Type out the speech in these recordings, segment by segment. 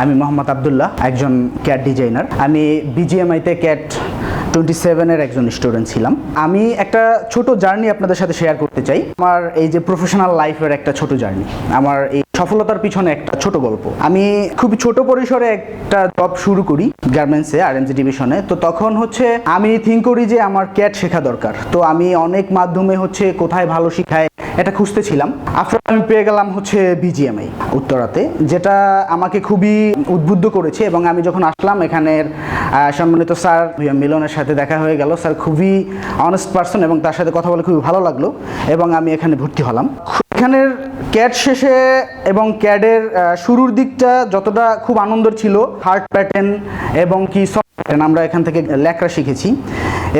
আমি মোহাম্মদ আবদুল্লাহ, একজন cat designer আমি বিজিএমআইতে ক্যাট টোয়েন্টি সেভেনের একজন স্টুডেন্ট ছিলাম। আমি একটা ছোট জার্নি আপনাদের সাথে শেয়ার করতে চাই। আমার এই যে প্রফেশনাল লাইফের একটা ছোট জার্নি আমার এই সফলতার পিছনে একটা ছোট গল্প। আমি খুব ছোট পরিসরে একটা জব শুরু করি গার্মেন্টসে আর এমজি ডিভিশনে তো তখন হচ্ছে আমি থিঙ্ক করি যে আমার ক্যাট শেখা দরকার। তো আমি অনেক মাধ্যমে হচ্ছে কোথায় ভালো শিখায় এটা খুঁজতেছিলাম। আফটার আমি পেয়ে গেলাম হচ্ছে বিজিএমআই উত্তরাতে, যেটা আমাকে খুবই উদ্বুদ্ধ করেছে এবং আমি যখন আসলাম এখানের সম্মানিত স্যার মিলনের সাথে দেখা হয়ে গেল। স্যার খুবই অনেস্ট পার্সন এবং তার সাথে কথা বলে খুবই ভালো লাগল এবং আমি এখানে ভর্তি হলাম। এখানের ক্যাড শেষে এবং ক্যাডের শুরুর দিকটা যতটা খুব আনন্দের ছিল হার্ট প্যাটার্ন এবং কি pattern আমরা এখান থেকে লেখরা শিখেছি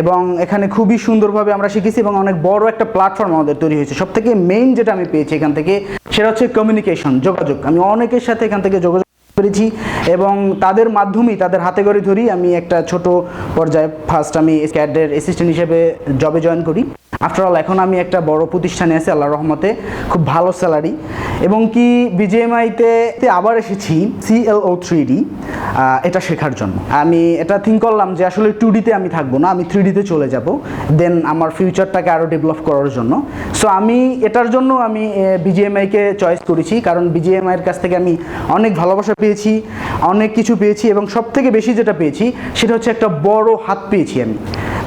এবং এখানে খুবই সুন্দরভাবে আমরা শিখেছি এবং অনেক বড় একটা প্ল্যাটফর্ম আমাদের তৈরি হয়েছে। সব থেকে মেইন যেটা আমি পেয়েছি এখান থেকে, সেটা হচ্ছে কমিউনিকেশন যোগাযোগ। আমি অনেকের সাথে এখান থেকে যোগাযোগ পেরেছি এবং তাদের মাধ্যমেই তাদের হাতে গড়ে ধরি আমি একটা ছোট পর্যায়ে ফার্স্ট আমি ক্যাডের অ্যাসিস্ট্যান্ট হিসেবে জবে জয়েন করি। আফটার অল এখন আমি একটা বড় প্রতিষ্ঠানে আছি আল্লাহ রহমতে, খুব ভালো স্যালারি এবং কি বিজিএমআইতে আবার এসেছি সিএলও থ্রি ডি এটা শেখার জন্য। আমি এটা থিঙ্ক করলাম যে আসলে টু ডিতে আমি থাকব না, আমি থ্রি ডিতে চলে যাব দেন আমার ফিউচারটাকে আরও ডেভেলপ করার জন্য। সো আমি এটার জন্য আমি বিজিএমআইকে চয়েস করেছি, কারণ বিজিএমআইয়ের কাছ থেকে আমি অনেক ভালোবাসা পেয়েছি, অনেক কিছু পেয়েছি, এবং সব থেকে বেশি যেটা পেয়েছি, সেটা হচ্ছে একটা বড় হাত পেয়েছি আমি।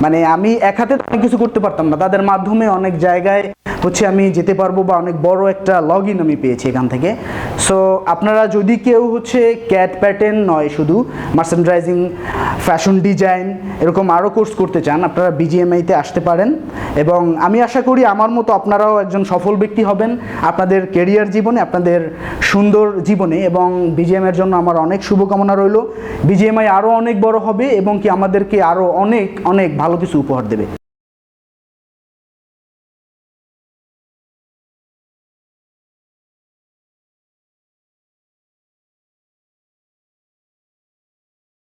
মানে আমি এক হাতে অনেক কিছু করতে পারতাম না। তাদের মাধ্যমে অনেক জায়গায় হচ্ছে আমি যেতে পারব বা অনেক বড় একটা লগ ইন আমি পেয়েছি এখান থেকে। সো আপনারা যদি কেউ হচ্ছে ক্যাট প্যাটার্ন নয় শুধু মার্সেন্ডাইজিং ফ্যাশন ডিজাইন এরকম আরও কোর্স করতে চান, আপনারা বিজিএমআইতে আসতে পারেন। এবং আমি আশা করি আমার মতো আপনারাও একজন সফল ব্যক্তি হবেন আপনাদের কেরিয়ার জীবনে, আপনাদের সুন্দর জীবনে। এবং বিজিএমের জন্য আমার অনেক শুভকামনা রইল। বিজিএমআই আরও অনেক বড় হবে এবং কি আমাদেরকে আরও অনেক অনেক ভালো কিছু উপহার দেবে।